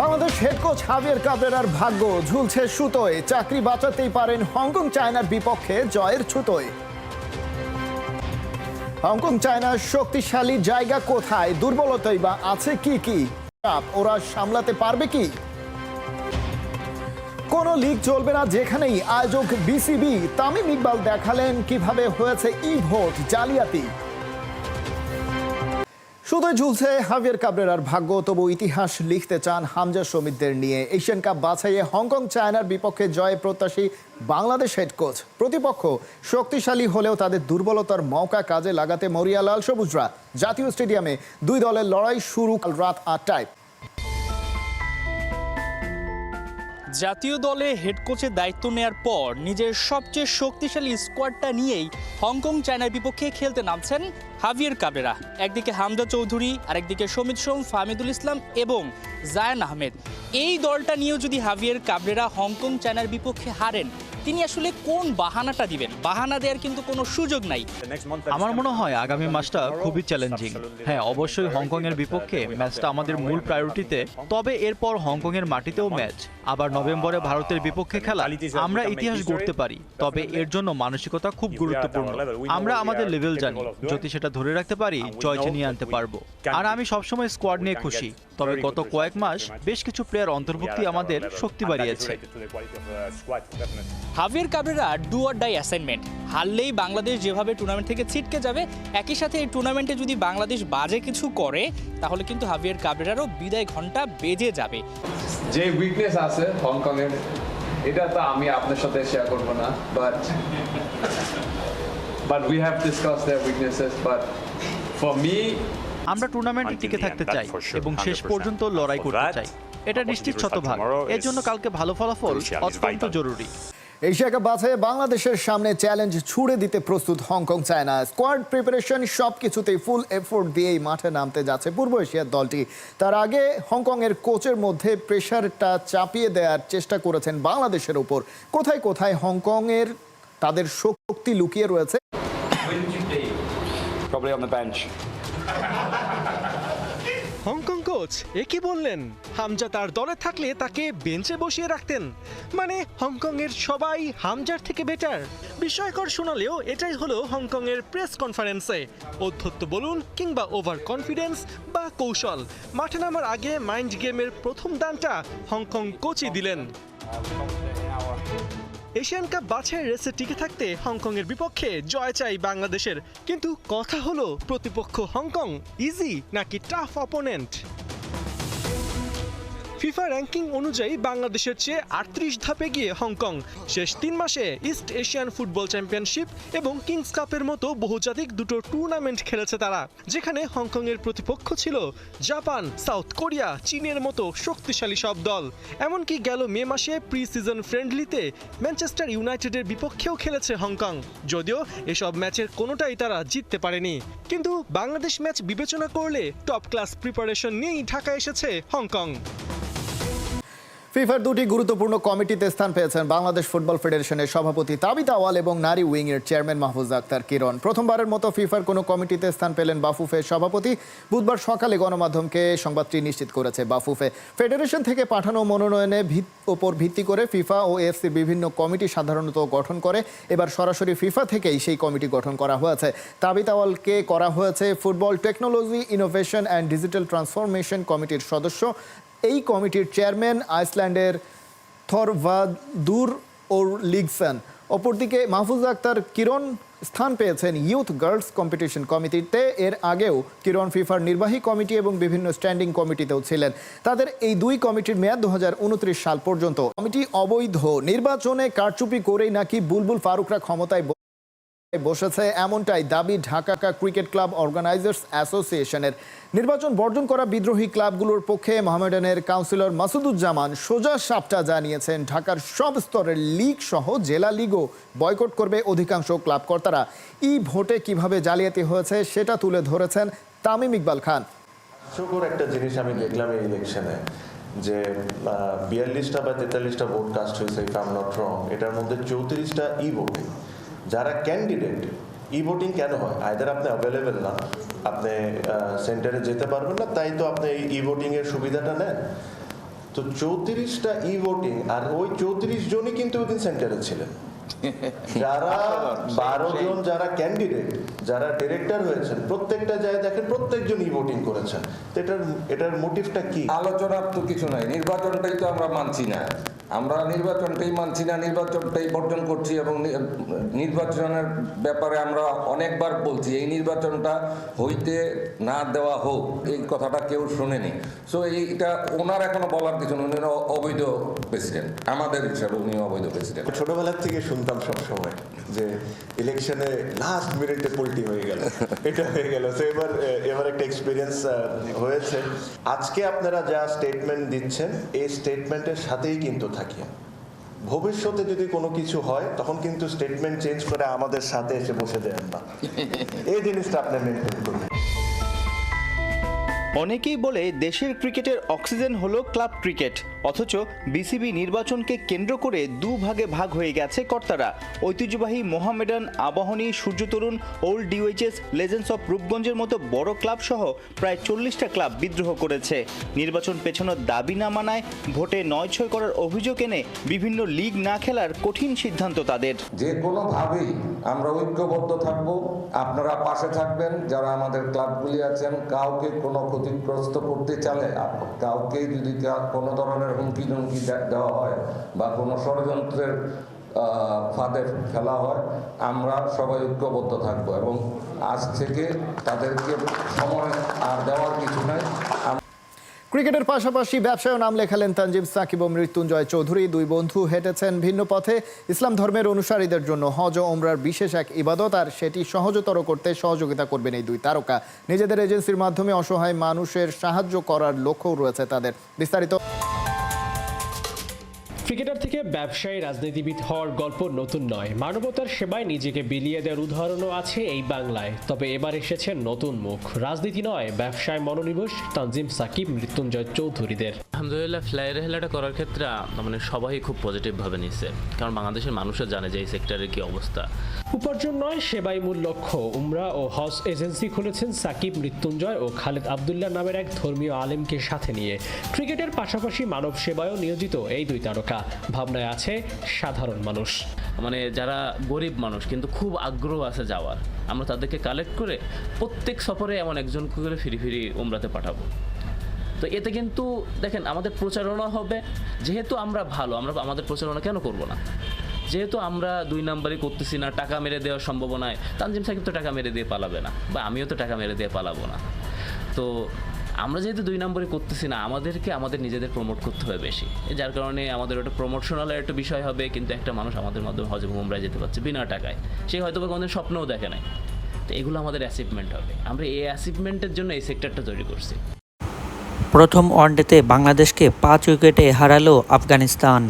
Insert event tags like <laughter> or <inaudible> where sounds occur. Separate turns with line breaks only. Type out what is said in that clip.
Bangladesh head coach Javier কাবরেরার ভাগ্য ঝুলছে সুতোয়। চাকরি বাঁচাতেই পারেন হংকং চায়নার বিপক্ষে জয়ের ছুতোয়। হংকং চায়নার শক্তিশালী জায়গা কোথায়? দুর্বলতাই বা আছে কি কি? চাপ, ওরা সামলাতে পারবে কি? কোন লিগ চলবে না যেখানেই আয়োজক বিসিবি তামিম ইকবাল দেখালেন কীভাবে হয়েছে ই ভোট জালিয়াতি। শুধু ঝুলছে হাভিয়ার কাবরেরার ভাগ্য, তবু ইতিহাস লিখতে চান হামজা সমিতদের নিয়ে। এশিয়ান কাপ বাছাইয়ে হংকং, চায়নার বিপক্ষে জয় প্রত্যাশী বাংলাদেশ হেড কোচ প্রতিপক্ষ শক্তিশালী হলেও তাদের দুর্বলতার মৌকা কাজে লাগাতে মরিয়া লাল সবুজরা। জাতীয় স্টেডিয়ামে দুই দলের লড়াই শুরু কাল রাত আটটায়।
জাতীয় দলে হেড কোচের দায়িত্ব নেয়ার পর নিজের সবচেয়ে শক্তিশালী স্কোয়াডটা নিয়েই হংকং, চায়নার বিপক্ষে খেলতে নামছেন হাভিয়ার কাবরেরা একদিকে হামদা চৌধুরী, আরেকদিকে সমিত সোম, ফাহমিদুল ইসলাম এবং জায়ান আহমেদ। এই দলটা নিয়েও যদি হাভিয়ার কাবরেরা হংকং চায়নার বিপক্ষে হারেন, তিনি আসলে কোন বাহানাটা দিবেন? বাহানা দেওয়ার কিন্তু কোনো সুযোগ নাই।
আমার মনে হয় আগামী ম্যাচটা খুবই চ্যালেঞ্জিং হ্যাঁ অবশ্যই হংকং এর বিপক্ষে ম্যাচটা আমাদের মূল প্রায়োরিটিতে তবে এরপর হংকং এর মাটিতেও ম্যাচ। আবার নভেম্বরে ভারতের বিপক্ষে খেলা। আমরা ইতিহাস গড়তে পারি। তবে এর জন্য মানসিকতা খুব গুরুত্বপূর্ণ। আমরা আমাদের লেভেল জানি। যদি সেটা ধরে রাখতে পারি জয় ছিনিয়ে আনতে পারব। আর আমি সবসময় স্কোয়াড নিয়ে খুশি। তবে গত কয়েক মাস বেশ কিছু প্লেয়ার অন্তর্ভুক্তি আমাদের শক্তি বাড়িয়েছে।
Javier Cabrera do or die assignment হারলেই Bangladesh যেভাবে টুর্নামেন্ট থেকে ছিটকে যাবে একই সাথে এই টুর্নামেন্টে যদি বাংলাদেশ বাজে কিছু করে তাহলে কিন্তু হাভিয়ার কাবরেরারও বিদায় ঘণ্টা বেজে যাবে।
যে উইকনেস আছে হংকং এর এটা তো আমি আপনার সাথে শেয়ার করব না but but we have discuss their weaknesses but for me
আমরা টুর্নামেন্টে টিকে থাকতে চাই এবং শেষ পর্যন্ত লড়াই করতে চাই। এটা নিশ্চিত শতভাগ এর জন্য কালকে ভালো ফলাফল অত্যন্ত জরুরি।
এশিয়া কাপ বাছাইয়ে বাংলাদেশের সামনে চ্যালেঞ্জ ছুড়ে দিতে প্রস্তুত হংকং চায়না। স্কোয়াড প্রিপারেশন সব কিছুতেই ফুল এফোর্ট দিয়েই মাঠে নামতে যাচ্ছে পূর্ব এশিয়ার দলটি। তার আগে হংকং এর কোচের মধ্যে প্রেশারটা চাপিয়ে দেওয়ার চেষ্টা করেছেন বাংলাদেশের উপর কোথায় কোথায় হংকং এর তাদের শক্তি লুকিয়ে রয়েছে
Probably on the bench.
Hong Kong coach এ কি বললেন? হামজা তার দলে থাকলে তাকে বেঞ্চে বসিয়ে রাখতেন। মানে হংকং এর সবাই হামজার থেকে বেটার বিস্ময়কর শোনালেও এটাই হলো হংকং এর প্রেস কনফারেন্সে অধ্যত্ত বলুন কিংবা ওভার কনফিডেন্স বা কৌশল। মাঠে নামার আগে মাইন্ড গেমের প্রথম দানটা হংকং কোচই দিলেন। এশিয়ান কাপ বাছাই রেসে টিকে থাকতে হংকংয়ের বিপক্ষে জয় চাই বাংলাদেশের। কিন্তু কথা হলো, প্রতিপক্ষ হংকং ইজি নাকি টাফ অপোনেন্ট ফিফা র্যাঙ্কিং অনুযায়ী বাংলাদেশের চেয়ে আটত্রিশ ধাপে গিয়ে হংকং। শেষ তিন মাসে ইস্ট এশিয়ান ফুটবল চ্যাম্পিয়নশিপ এবং কিংস কাপের মতো বহুজাতিক দুটো টুর্নামেন্ট খেলেছে তারা, যেখানে হংকং এর প্রতিপক্ষ ছিল জাপান, সাউথ কোরিয়া, চীনের মতো শক্তিশালী সব দল। এমনকি গেল মে মাসে প্রি সিজন ফ্রেন্ডলিতে ম্যানচেস্টার ইউনাইটেডের বিপক্ষেও খেলেছে হংকং, যদিও এসব ম্যাচের কোনোটাই তারা জিততে পারেনি। কিন্তু বাংলাদেশ ম্যাচ বিবেচনা করলে টপ ক্লাস প্রিপারেশন নিয়েই ঢাকা এসেছে হংকং।
ফিফার দুটি গুরুত্বপূর্ণ কমিটিতে স্থান পেয়েছেন বাংলাদেশ ফুটবল ফেডারেশনের সভাপতি তাবিত আওয়াল এবং নারী উইংয়ের চেয়ারম্যান মাহফুজ আক্তার কিরণ। প্রথমবারের মতো ফিফার কোনো কমিটিতে স্থান পেলেন বাফুফের সভাপতি। বুধবার সকালে গণমাধ্যমকে সংবাদটি নিশ্চিত করেছে বাফুফে। ফেডারেশন থেকে পাঠানো মনোনয়নে ওপর ভিত্তি করে ফিফা ও এএফসির বিভিন্ন কমিটি সাধারণত গঠন করে। এবার সরাসরি ফিফা থেকেই সেই কমিটি গঠন করা হয়েছে। তাবিত আওয়ালকে করা হয়েছে football technology, innovation and digital transformation কমিটির সদস্য। এই কমিটির চেয়ারম্যান আইসল্যান্ডের থরভাদুর ওর লিগসন অপরদিকে মাহফুজ আক্তার কিরণ স্থান পেয়েছেন ইউথ গার্লস কম্পিটিশন কমিটিতে। এর আগেও কিরণ ফিফার নির্বাহী কমিটি এবং বিভিন্ন স্ট্যান্ডিং কমিটিতেও ছিলেন। তাদের এই দুই কমিটির মেয়াদ দু হাজার উনত্রিশ সাল পর্যন্ত। কমিটি অবৈধ, নির্বাচনে কারচুপি করেই নাকি বুলবুল ফারুকরা ক্ষমতায় বসেছে এমনটাই দাবি ঢাকা ক্রিকেট ক্লাব অর্গানাইজার্স অ্যাসোসিয়েশনের। নির্বাচন বর্জন করা বিদ্রোহী ক্লাবগুলোর পক্ষে মোহামেডানের কাউন্সিলর মাসুদুজ্জামান সোজা সাপটা জানিয়েছেন, ঢাকার সব স্তরের লীগ সহ জেলা লিগও বয়কট করবে অধিকাংশ ক্লাবকর্তারা ই ভোটে কীভাবে জালিয়াতি হয়েছে সেটা তুলে ধরেছেন তামিম ইকবাল খান।
একটা জিনিস আমি দেখলাম এই ইলেকশনে, যে বিয়াল্লিশটা বা তেতাল্লিশটা ভোট কাস্ট হয়েছে এটার মধ্যে চৌত্রিশটা ই ভোটিং। যারা ক্যান্ডিডেট ই ভোটিং কেন হয়? আইদার আপনি অ্যাভেলেবেল না, আপনি সেন্টারে যেতে পারবেন না, তাই তো আপনি এই ই ভোটিং এর সুবিধাটা নেন। তো চৌত্রিশটা ই ভোটিং আর ওই চৌত্রিশ জনই কিন্তু ওই দিন সেন্টারে ছিলেন। <laughs> যারা বারো জন যারা ক্যান্ডিডেট যারা ডিরেক্টর হয়েছেন প্রত্যেকটা জায়গায় দেখেন প্রত্যেকজন ই ভোটিং করেছেন এটার এটার মোটিভটা কি?
আলোচনার তো কিছু নাই নির্বাচনটাই তো আমরা মানছি না। আমরা নির্বাচনটাই মানছি না নির্বাচনটাই বর্জন করছি এবং নির্বাচনের ব্যাপারে আমরা অনেকবার বলছি এই নির্বাচনটা হইতে না দেওয়া হোক এই কথাটা কেউ শোনেনি। সো এইটা ওনার এখনও বলার কিছু নেই অবৈধ প্রেসিডেন্ট আমাদের হিসাবে উনি অবৈধ প্রেসিডেন্ট
ছোটবেলার থেকে শুনতাম সব সময় যে ইলেকশনে লাস্ট মিনিটে পোল্টি হয়ে গেল। এটা হয়ে গেল। তো এবার এবার একটা এক্সপিরিয়েন্স হয়েছে। আজকে আপনারা যা স্টেটমেন্ট দিচ্ছেন, এই স্টেটমেন্টের সাথেই কিন্তু থাকি ভবিষ্যতে যদি কোনো কিছু হয়, তখন কিন্তু স্টেটমেন্ট চেঞ্জ করে আমাদের সাথে এসে বসে দেন না। এই জিনিসটা আপনি মেনটেন করবেন
অনেকেই বলে দেশের ক্রিকেটের অক্সিজেন হলো ক্লাব ক্রিকেট, অথচ বিসিবি নির্বাচনকে কেন্দ্র করে দু ভাগে হয়ে গেছে কর্তারা। ঐতিহ্যবাহী Mohammedan Abahani Suryatarun old DOHS, legends of রূপগঞ্জের মতো বড় ক্লাব সহ প্রায় চল্লিশটা ক্লাব বিদ্রোহ করেছে। নির্বাচন পেছানোর দাবি না মানায় ভোটে নয় ছয় করার অভিযোগ এনে বিভিন্ন লিগ না খেলার কঠিন সিদ্ধান্ত তাদের।
যে কোনোভাবেই আমরা ঐক্যবদ্ধ থাকব। আপনারা পাশে থাকবেন, যারা আমাদের ক্লাবগুলি আছেন, কাউকে কোনো ক্ষতিগ্রস্ত করতে চালে? কাউকে যদি কোনো ধরনের হুমকি ধুমকি দেওয়া হয় বা কোনো ষড়যন্ত্রের ফাঁদে ফেলা হয়, আমরা সবাই ঐক্যবদ্ধ থাকব। এবং আজ থেকে তাদেরকে সময় আর দেওয়ার কিছু নাই।
ক্রিকেটের পাশাপাশি ব্যবসায়ও নাম লেখালেন তানজিম সাকিব ও মৃত্যুঞ্জয় চৌধুরী। দুই বন্ধু হেঁটেছেন ভিন্ন পথে। ইসলাম ধর্মের অনুসারীদের জন্য হজ ও ওমরার বিশেষ এক ইবাদত, আর সেটি সহজতর করতে সহযোগিতা করবেন এই দুই তারকা। নিজেদের এজেন্সির মাধ্যমে অসহায় মানুষের সাহায্য করার লক্ষ্যও রয়েছে তাদের। বিস্তারিত
ক্রিকেটার থেকে ব্যবসায়ী, রাজনীতিবিদ হওয়ার গল্প নতুন নয়। মানবতার সেবায় নিজেকে বিলিয়ে দেওয়ার উদাহরণও আছে এই বাংলায়। তবে এবার এসেছে নতুন মুখ। রাজনীতি নয়, ব্যবসায় মনোনিবেশ, তানজিম সাকিব, মৃত্যুঞ্জয় চৌধুরীদের।
আলহামদুলিল্লাহ ফ্লাইয়ের হেলাটা করার ক্ষেত্রে মানে সবাই খুব পজিটিভভাবে নিচ্ছে। কারণ বাংলাদেশের মানুষও জানে যে এই সেক্টরের কি অবস্থা।
উপার্জন নয়, সেবাই মূল লক্ষ্য। উমরা ও হজ এজেন্সি খুলেছেন সাকিব, মৃত্যুঞ্জয় ও খালেদ আবদুল্লাহ নামের এক ধর্মীয় আলেমকে সাথে নিয়ে। ক্রিকেটের পাশাপাশি মানব সেবায়ও নিয়োজিত এই দুই তারকা। ভাবনায় আছে সাধারণ মানুষ।
মানে যারা গরিব মানুষ, কিন্তু খুব আগ্রহ আছে যাওয়ার। আমরা তাদেরকে কালেক্ট করে প্রত্যেক সফরে এমন একজন করে ফিরি ফিরি উমরাতে পাঠাবো। তো এতে কিন্তু দেখেন, আমাদের প্রচারণা হবে, যেহেতু আমরা ভালো, আমরা আমাদের প্রচারণা কেন করব না? যেহেতু আমরা দুই নাম্বারই করতেছি না, টাকা মেরে দেওয়ার সম্ভাবনায়। তানজিম সাকিব তো টাকা মেরে দিয়ে পালাবে না, বা আমিও তো টাকা মেরে দিয়ে পালাবো না। তো আমরা যেহেতু দুই নম্বরে করতেছি না, আমাদেরকে আমাদের নিজেদের প্রমোট করতে হবে বেশি। যার কারণে আমাদের ওটা প্রমোশনাল একটা বিষয় হবে, কিন্তু একটা মানুষ আমাদের মাধ্যমে হজে মুম্বাই যেতে পারছে বিনা টাকায়। সে হয়তো বা কোনোদিন স্বপ্নও দেখে নাই। তো এগুলো আমাদের অ্যাচিভমেন্ট হবে। আমরা এই অ্যাচিভমেন্টের জন্য এই সেক্টরটা তৈরি করছি।
প্রথম ওয়ানডেতে বাংলাদেশকে পাঁচ উইকেটে হারালো আফগানিস্তান।